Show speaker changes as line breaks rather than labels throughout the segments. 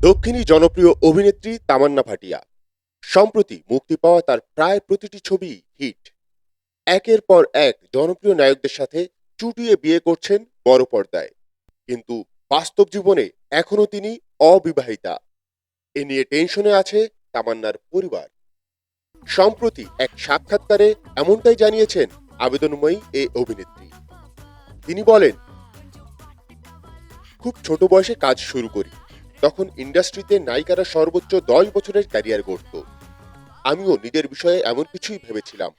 দক্ষিণী জনপ্রিয় অভিনেত্রী তামান্না ভাটিয়া। সম্প্রতি মুক্তি পাওয়া তার প্রায় প্রতিটি ছবি হিট। একের পর এক জনপ্রিয় নায়কদের সাথে চুটিয়ে বিয়ে করছেন বড় পর্দায়। কিন্তু বাস্তব জীবনে এখনও তিনি অবিবাহিতা। এ নিয়ে টেনশনে আছে তামান্নার পরিবার। সম্প্রতি এক সাক্ষাৎকারে এমনটাই জানিয়েছেন আবেদনময়ী এ অভিনেত্রী। তিনি বলেন, খুব ছোট বয়সে কাজ শুরু করি। তখন ইন্ডাস্ট্রিতে নায়িকারা সর্বোচ্চ দশ বছরের ক্যারিয়ার গড়ত। আমিও নিজের বিষয়ে এমন কিছুই ভেবেছিলাম।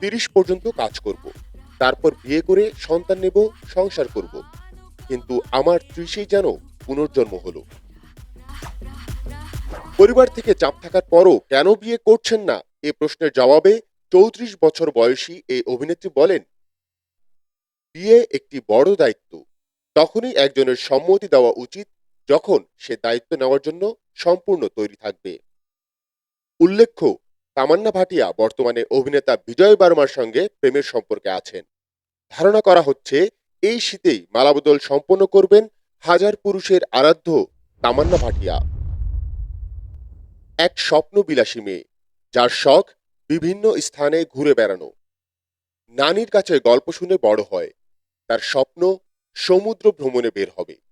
তিরিশ পর্যন্ত কাজ করব। তারপর বিয়ে করে সন্তান নেব, সংসার করব। কিন্তু আমার ত্রিশেই যেন পুনর্জন্ম হলো। পরিবার থেকে চাপ থাকার পরও কেন বিয়ে করছেন না? এ প্রশ্নের জবাবে চৌত্রিশ বছর বয়সী এই অভিনেত্রী বলেন, বিয়ে একটি বড় দায়িত্ব। তখনই একজনের সম্মতি দেওয়া উচিত যখন সে দায়িত্ব নেওয়ার জন্য সম্পূর্ণ তৈরি থাকবে। উল্লেখ্য, তামান্না ভাটিয়া বর্তমানে অভিনেতা বিজয় বার্মার সঙ্গে প্রেমের সম্পর্কে আছেন। ধারণা করা হচ্ছে, এই শীতেই মালাবদল সম্পন্ন করবেন হাজার পুরুষের আরাধ্য তামান্না ভাটিয়া। এক স্বপ্ন বিলাসী মেয়ে, যার শখ বিভিন্ন স্থানে ঘুরে বেড়ানো। নানির কাছে গল্প শুনে বড় হয়, তার স্বপ্ন সমুদ্র ভ্রমণে বের হবে।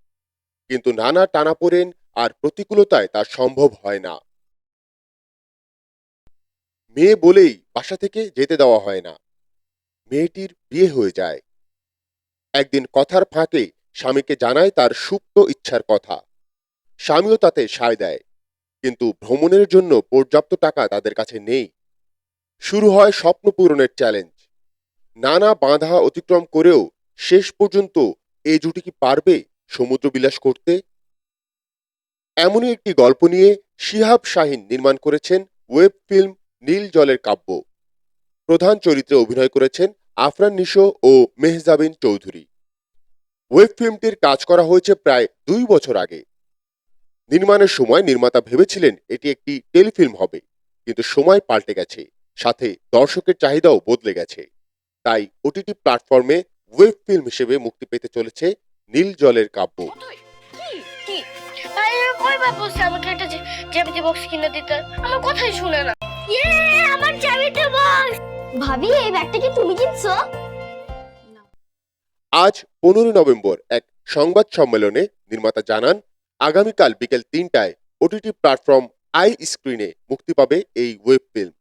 কিন্তু নানা টানাপোড়েন আর প্রতিকূলতায় তা সম্ভব হয় না। মেয়ে বলেই বাসা থেকে যেতে দেওয়া হয় না। মেয়েটির বিয়ে হয়ে যায়। একদিন কথার ফাঁকে স্বামীকে জানায় তার সুপ্ত ইচ্ছার কথা। স্বামীও তাতে সায় দেয়, কিন্তু ভ্রমণের জন্য পর্যাপ্ত টাকা তাদের কাছে নেই। শুরু হয় স্বপ্ন পূরণের চ্যালেঞ্জ নানা বাধা অতিক্রম করেও শেষ পর্যন্ত এ জুটি কি পারবে? সমুদ্র বিলাস করতে। এমনই একটি গল্প নিয়ে শিহাব শাহিন নির্মাণ করেছেন ওয়েব ফিল্ম নীল জলের কাব্য। প্রধান চরিত্রে অভিনয় করেছেন আফরান নিশো ও মেহজাবিন চৌধুরী। ওয়েব ফিল্মটির কাজ করা হয়েছে প্রায় দুই বছর আগে। নির্মাণের সময় নির্মাতা ভেবেছিলেন এটি একটি টেলিফিল্ম হবে, কিন্তু সময় পাল্টে গেছে, সাথে দর্শকের চাহিদাও বদলে গেছে। তাই ওটিটি প্ল্যাটফর্মে ওয়েব ফিল্ম হিসেবে মুক্তি পেতে চলেছে নীল জলের কাব্য
কি কি? আরে কয়বার বলছে আমাকে একটা জ্যামিতি বক্স কিনে দিতে। আমার কথাই শুনে না। ইয়ে আমার জ্যামিতি বক্স
ভাবি এই ব্যাগটা কি তুমি কিনছো?
আজ পনেরোই নভেম্বর এক সংবাদ সম্মেলনে নির্মাতা জানান আগামীকাল বিকেল তিনটায় ওটিটি প্ল্যাটফর্ম আই স্ক্রিনে মুক্তি পাবে এই ওয়েব ফিল্ম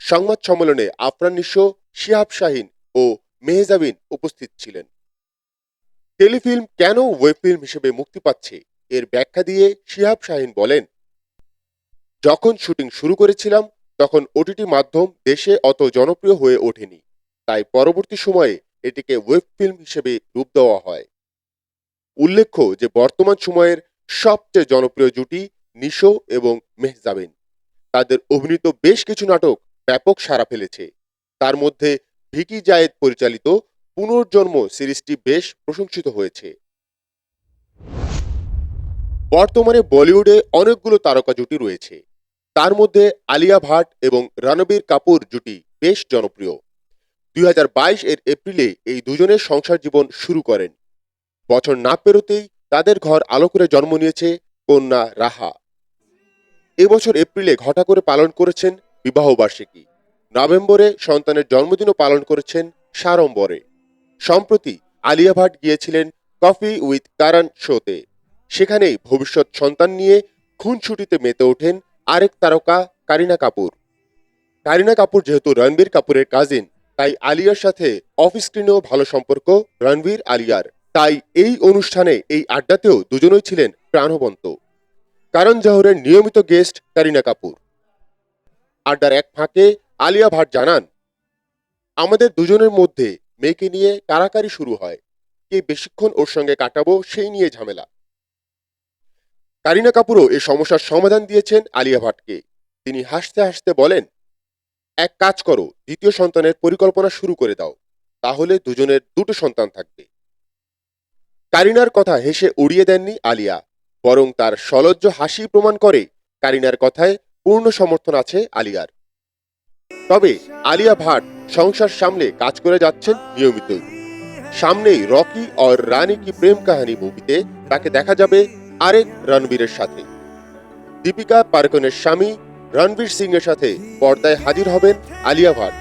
সংবাদ সম্মেলনে আফরান নিশো শিহাব শাহিন ও মেহজাবিন উপস্থিত ছিলেন। টেলিফিল্ম কেন ওয়েব ফিল্ম হিসেবে মুক্তি পাচ্ছে? এর ব্যাখ্যা দিয়ে শিহাব শাহিন বলেন, যখন শুটিং শুরু করেছিলাম, তখন ওটিটি মাধ্যম দেশে অত জনপ্রিয় হয়ে ওঠেনি। তাই পরবর্তী সময়ে এটিকে ওয়েব ফিল্ম হিসেবে রূপ দেওয়া হয়। উল্লেখ্য যে, বর্তমান সময়ের সবচেয়ে জনপ্রিয় জুটি নিশো এবং মেহজাবিন। তাদের অভিনীত বেশ কিছু নাটক ব্যাপক সাড়া ফেলেছে। তার মধ্যে ভিকি জায়েদ পরিচালিত পুনর্জন্ম সিরিজটি বেশ প্রশংসিত হয়েছে। বর্তমানে বলিউডে অনেকগুলো তারকা জুটি রয়েছে। তার মধ্যে আলিয়া ভাট এবং রণবীর কাপুর জুটি বেশ জনপ্রিয়। দুই হাজার বাইশ এর এপ্রিলে এই দুজনের সংসার জীবন শুরু করেন। বছর না পেরোতেই তাদের ঘর আলো করে জন্ম নিয়েছে কন্যা রাহা। এবছর এপ্রিলে ঘটা করে পালন করেছেন বিবাহবার্ষিকী। নভেম্বরে সন্তানের জন্মদিনও পালন করেছেন সাড়ম্বরে। সম্প্রতি আলিয়া ভাট গিয়েছিলেন কফি উইথ কারণ শোতে। সেখানেই ভবিষ্যৎ সন্তান নিয়ে খুনছুটিতে মেতে ওঠেন আরেক তারকা কারিনা কাপুর। কারিনা কাপুর যেহেতু রণবীর কাপুরের কাজিন তাই আলিয়ার সাথে অফ স্ক্রিনেও ভালো সম্পর্ক রণবীর আলিয়ার। তাই এই অনুষ্ঠানে, এই আড্ডাতেও দুজনই ছিলেন প্রাণবন্ত। কারণ জহরের নিয়মিত গেস্ট কারিনা কাপুর। আড্ডার এক ফাঁকে আলিয়া ভাট জানান, আমাদের দুজনের মধ্যে মেয়েকে নিয়ে কারাকারি শুরু হয়। কে বেশিক্ষণ ওর সঙ্গে কাটাবো সেই নিয়ে ঝামেলা। কারিনা কাপুরও এ সমস্যার সমাধান দিয়েছেন আলিয়া ভাটকে। তিনি হাসতে হাসতে বলেন, এক কাজ করো, দ্বিতীয় সন্তানের পরিকল্পনা শুরু করে দাও। তাহলে দুজনের দুটো সন্তান থাকবে। কারিনার কথা হেসে উড়িয়ে দেননি আলিয়া। বরং তার সলজ্জ হাসি প্রমাণ করে কারিনার কথায় পূর্ণ সমর্থন আছে আলিয়ার। তবে আলিয়া ভাট সংসার সামলে কাজ করে যাচ্ছেন নিয়মিতই সামনেই রকি আর রানী কি প্রেম কাহিনী মুভিতে তাকে দেখা যাবে আরেক রণবীরের সাথে। দীপিকা পারকনের স্বামী রণবীর সিং এর সাথে পর্দায় হাজির হবেন আলিয়া ভাট।